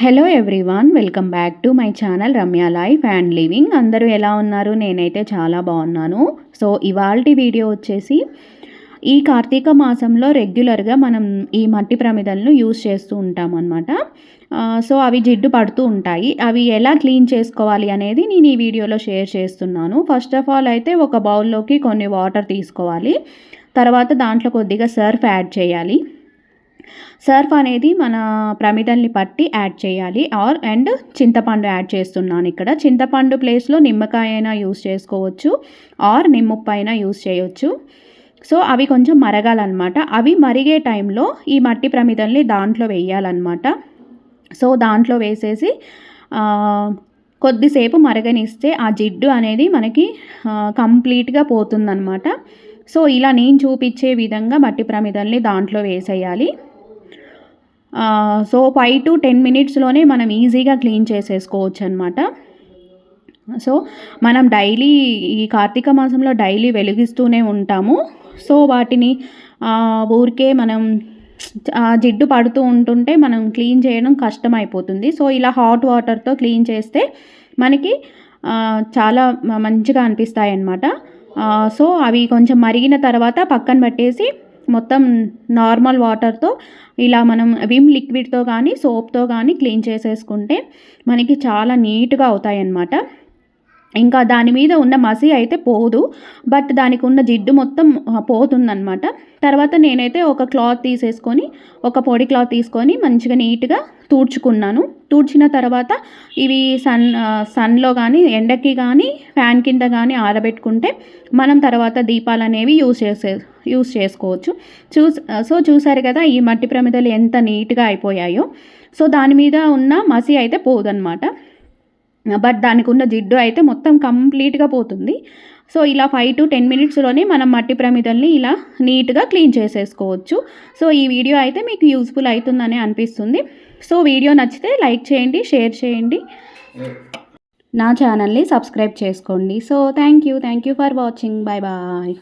Hello everyone welcome back to my channel Ramya life and living అందరూ ఎలా ఉన్నారు? నేనైతే చాలా బాగున్నాను. సో ఇవాళ వీడియో వచ్చేసి ఈ కార్తీక మాసంలో రెగ్యులర్గా మనం ఈ మట్టి ప్రమిదలను యూస్ చేస్తూ ఉంటాం అనమాట సో అవి జిడ్డు పడుతూ ఉంటాయి. అవి ఎలా క్లీన్ చేసుకోవాలి అనేది నేను ఈ వీడియోలో షేర్ చేస్తున్నాను. ఫస్ట్ ఆఫ్ ఆల్ అయితే ఒక బౌల్లోకి కొన్ని వాటర్ తీసుకోవాలి. తర్వాత దాంట్లో కొద్దిగా సర్ఫ్ యాడ్ చేయాలి. సర్ఫ్ అనేది మన ప్రమిదల్ని పట్టి యాడ్ చేయాలి. ఆర్ అండ్ చింతపండు యాడ్ చేస్తున్నాను ఇక్కడ. చింతపండు ప్లేస్లో నిమ్మకాయ అయినా యూస్ చేసుకోవచ్చు. ఆర్ నిమ్మప్పు అయినా యూస్ చేయవచ్చు సో అవి కొంచెం మరగాలన్నమాట. అవి మరిగే టైంలో ఈ మట్టి ప్రమిదల్ని దాంట్లో వేయాలన్నమాట. సో దాంట్లో వేసేసి కొద్దిసేపు మరగనిస్తే ఆ జిడ్డు అనేది మనకి కంప్లీట్గా పోతుందన్నమాట. సో ఇలా నేను చూపించే విధంగా మట్టి ప్రమిదల్ని దాంట్లో వేసేయాలి. సో ఫైవ్ టు టెన్ మినిట్స్లోనే మనం ఈజీగా క్లీన్ చేసేసుకోవచ్చు అనమాట సో మనం డైలీ ఈ కార్తీక మాసంలో డైలీ వెలిగిస్తూనే ఉంటాము. సో వాటిని ఊరికే మనం జిడ్డు పడుతూ ఉంటుంటే మనం క్లీన్ చేయడం కష్టమైపోతుంది. సో ఇలా హాట్ వాటర్తో క్లీన్ చేస్తే మనకి చాలా మంచిగా అనిపిస్తాయి అన్నమాట సో అవి కొంచెం మరిగిన తర్వాత పక్కన పెట్టేసి మొత్తం నార్మల్ వాటర్తో ఇలా మనం విమ్ లిక్విడ్తో కానీ సోప్తో కానీ క్లీన్ చేసేసుకుంటే మనకి చాలా నీట్గా అవుతాయి అన్నమాట ఇంకా దాని మీద ఉన్న మసి అయితే పోదు. బట్ దానికి ఉన్న జిడ్డు మొత్తం పోతుందన్నమాట. తర్వాత నేనైతే ఒక క్లాత్ తీసేసుకొని ఒక పొడి క్లాత్ తీసుకొని మంచిగా నీట్గా తూడ్చుకున్నాను. తూడ్చిన తర్వాత ఇవి సన్ సన్లో కానీ ఎండకి కానీ ఫ్యాన్ కింద కానీ ఆరబెట్టుకుంటే మనం తర్వాత దీపాలు అనేవి యూజ్ చేసే యూస్ చేసుకోవచ్చు. చూస్ సో చూసారు కదా ఈ మట్టి ప్రమిదలు ఎంత నీట్గా అయిపోయాయో. సో దాని మీద ఉన్న మసి అయితే పోదన్నమాట. బట్ దానికి ఉన్న జిడ్డు అయితే మొత్తం కంప్లీట్గా పోతుంది. సో ఇలా ఫైవ్ టు టెన్ మినిట్స్లోనే మనం మట్టి ప్రమిదల్ని ఇలా నీట్గా క్లీన్ చేసేసుకోవచ్చు. సో ఈ వీడియో అయితే మీకు యూస్ఫుల్ అవుతుందని అనిపిస్తుంది. సో వీడియో నచ్చితే లైక్ చేయండి షేర్ చేయండి. నా ఛానల్ని సబ్స్క్రైబ్ చేసుకోండి. So thank you thank you for watching. Bye bye.